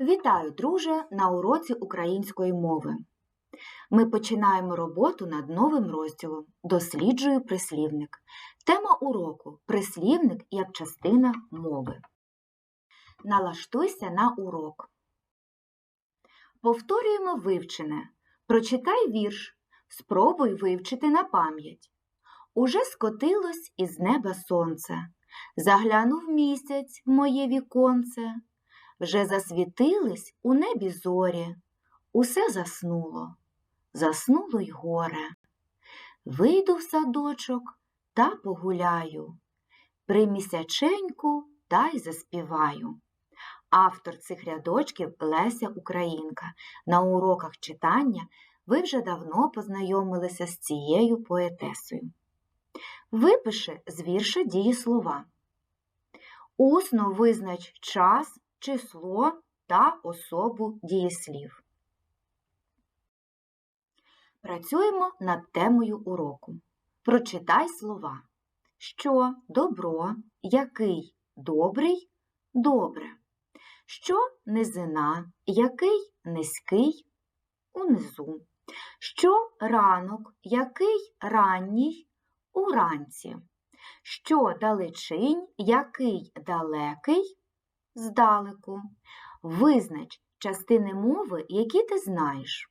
Вітаю, друже, на уроці української мови. Ми починаємо роботу над новим розділом Досліджую прислівник. Тема уроку прислівник як частина мови. Налаштуйся на урок. Повторюємо вивчене. Прочитай вірш. Спробуй вивчити на пам'ять. Уже скотилось із неба сонце. Заглянув місяць в моє віконце. Вже засвітились у небі зорі, усе заснуло, заснуло й горе. Вийду в садочок та погуляю, при місяченьку та й заспіваю. Автор цих рядочків Леся Українка. На уроках читання ви вже давно познайомилися з цією поетесою. Випиши з вірша дієслова. Усно визнач час число та особу дієслів. Працюємо над темою уроку. Прочитай слова. Що добро, який добрий, добре. Що низина, який низький унизу. Що ранок, який ранній уранці. Що далечинь, який далекий здалеку. Визнач частини мови, які ти знаєш.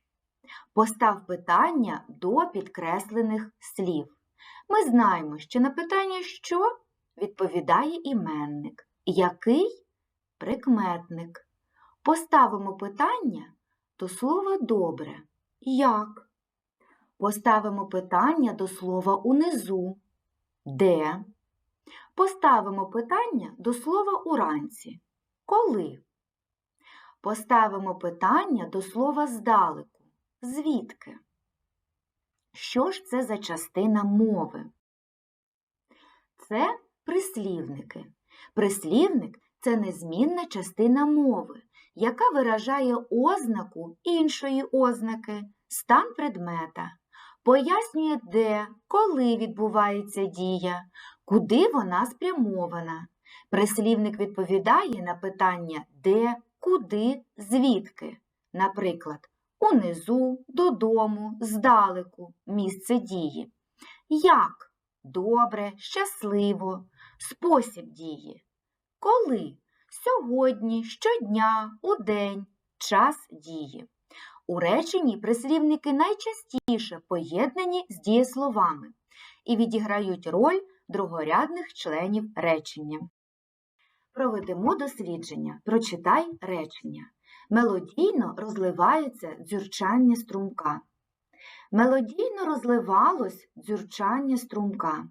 Постав питання до підкреслених слів. Ми знаємо, що на питання що відповідає іменник, який прикметник. Поставимо питання до слова добре. Як? Поставимо питання до слова унизу. Де? Поставимо питання до слова уранці. Коли? Поставимо питання до слова здалеку. Звідки? Що ж це за частина мови? Це прислівники. Прислівник це незмінна частина мови, яка виражає ознаку іншої ознаки, стан предмета, пояснює, де, коли відбувається дія, куди вона спрямована. Прислівник відповідає на питання де, куди, звідки. Наприклад, унизу, додому, здалеку, місце дії. Як? Добре, щасливо, спосіб дії. Коли? Сьогодні, щодня, удень, час дії. У реченні прислівники найчастіше поєднані з дієсловами і відіграють роль другорядних членів речення. Проведемо дослідження. Прочитай речення. Мелодійно розливається дзюрчання струмка. Мелодійно розливалось дзюрчання струмка.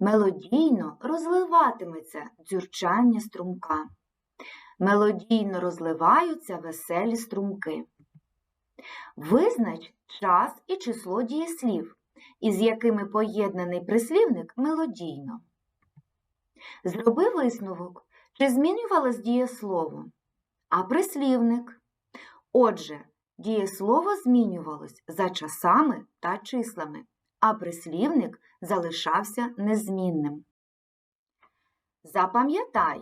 Мелодійно розливатиметься дзюрчання струмка. Мелодійно розливаються веселі струмки. Визнач час і число дієслів, із якими поєднаний прислівник мелодійно. Зроби висновок, чи змінювалось дієслово, а прислівник. Отже, дієслово змінювалось за часами та числами, а прислівник залишався незмінним. Запам'ятай,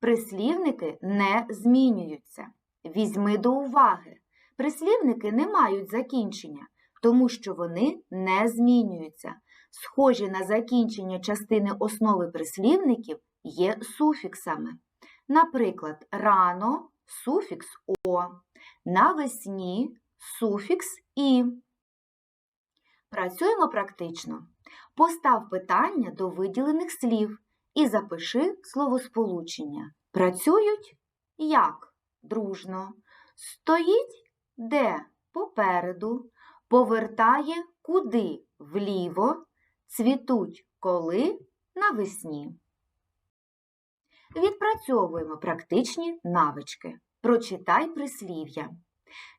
прислівники не змінюються. Візьми до уваги, прислівники не мають закінчення, тому що вони не змінюються. Схожі на закінчення частини основи прислівників є суфіксами. Наприклад, рано суфікс о, навесні суфікс і. Працюємо практично. Постав питання до виділених слів і запиши словосполучення. Працюють як? Дружно. Стоїть де? Попереду. Повертає куди? Вліво. Цвітуть коли? Навесні. Відпрацьовуємо практичні навички. Прочитай прислів'я.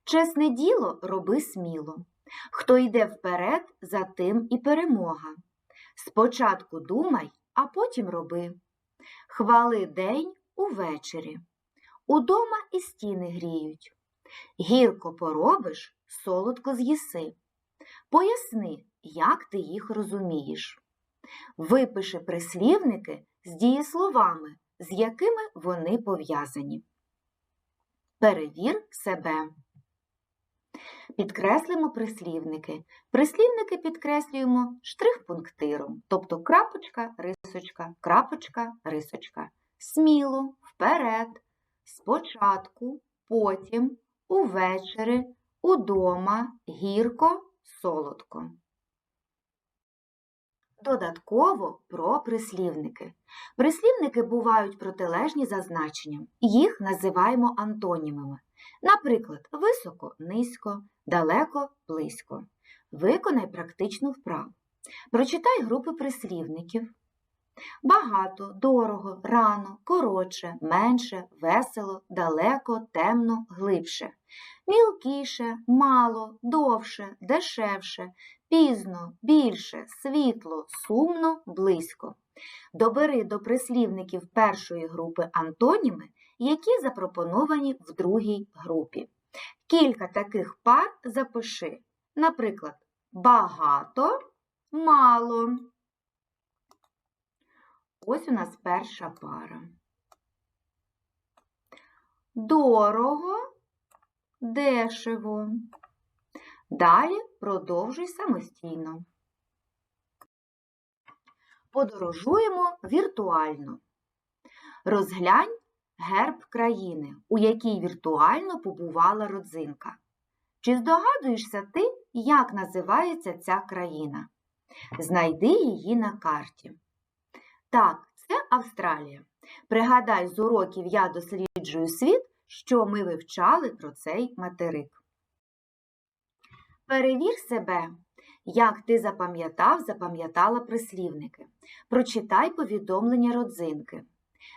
Чесне діло роби сміло. Хто йде вперед, за тим і перемога. Спочатку думай, а потім роби. Хвали день увечері. Удома і стіни гріють. Гірко поробиш, солодко з'їси. Поясни, як ти їх розумієш. Випиши прислівники з дієсловами, з якими вони пов'язані. Перевір себе. Підкреслимо прислівники. Прислівники підкреслюємо штрих-пунктиром, тобто крапочка, рисочка, крапочка, рисочка. Сміло, вперед, спочатку, потім, увечері, удома, гірко, солодко. Додатково про прислівники. Прислівники бувають протилежні за значенням. Їх називаємо антонімами. Наприклад, високо, низько, далеко, близько. Виконай практичну вправу. Прочитай групи прислівників. Багато, дорого, рано, коротше, менше, весело, далеко, темно, глибше. Мілкіше, мало, довше, дешевше, пізно, більше, світло, сумно, близько. Добери до прислівників першої групи антоніми, які запропоновані в другій групі. Кілька таких пар запиши. Наприклад, багато, мало. Ось у нас перша пара. Дорого, дешево. Далі продовжуй самостійно. Подорожуємо віртуально. Розглянь герб країни, у якій віртуально побувала родзинка. Чи здогадуєшся ти, як називається ця країна? Знайди її на карті. Так, це Австралія. Пригадай з уроків Я досліджую світ, що ми вивчали про цей материк. Перевір себе, як ти запам'ятав, запам'ятала прислівники. Прочитай повідомлення родзинки.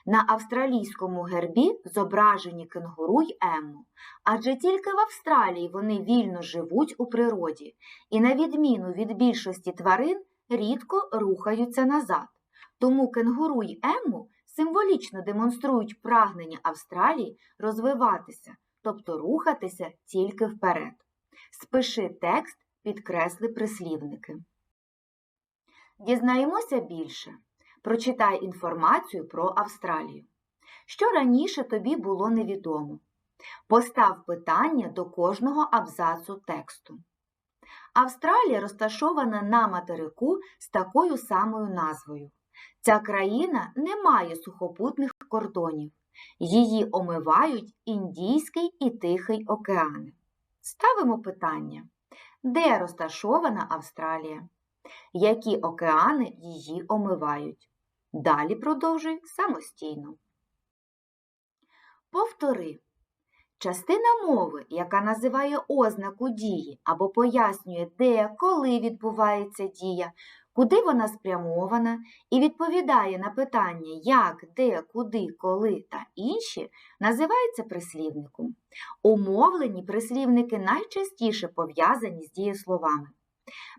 На австралійському гербі зображені кенгуру й ему, адже тільки в Австралії вони вільно живуть у природі і, на відміну від більшості тварин, рідко рухаються назад. Тому кенгуру й ему символічно демонструють прагнення Австралії розвиватися, тобто рухатися тільки вперед. Спиши текст, підкресли прислівники. Дізнаємося більше. Прочитай інформацію про Австралію. Що раніше тобі було невідомо. Постав питання до кожного абзацу тексту. Австралія розташована на материку з такою самою назвою. Ця країна не має сухопутних кордонів. Її омивають Індійський і Тихий океани. Ставимо питання. Де розташована Австралія? Які океани її омивають? Далі продовжуй самостійно. Повтори. Частина мови, яка називає ознаку дії або пояснює, де, коли відбувається дія, куди вона спрямована, і відповідає на питання як, де, куди, коли та інші, називається прислівником. Умовлені прислівники найчастіше пов'язані з дієсловами.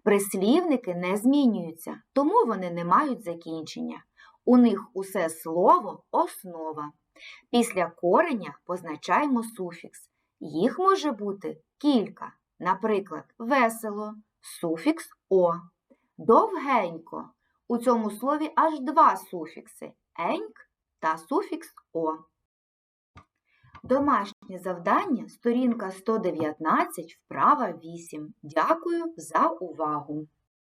Прислівники не змінюються, тому вони не мають закінчення. У них усе слово основа. Після кореня позначаємо суфікс. Їх може бути кілька. Наприклад, весело, суфікс о. Довгенько. У цьому слові аж два суфікси еньк та суфікс о. Домашнє завдання, сторінка 119, вправа 8. Дякую за увагу!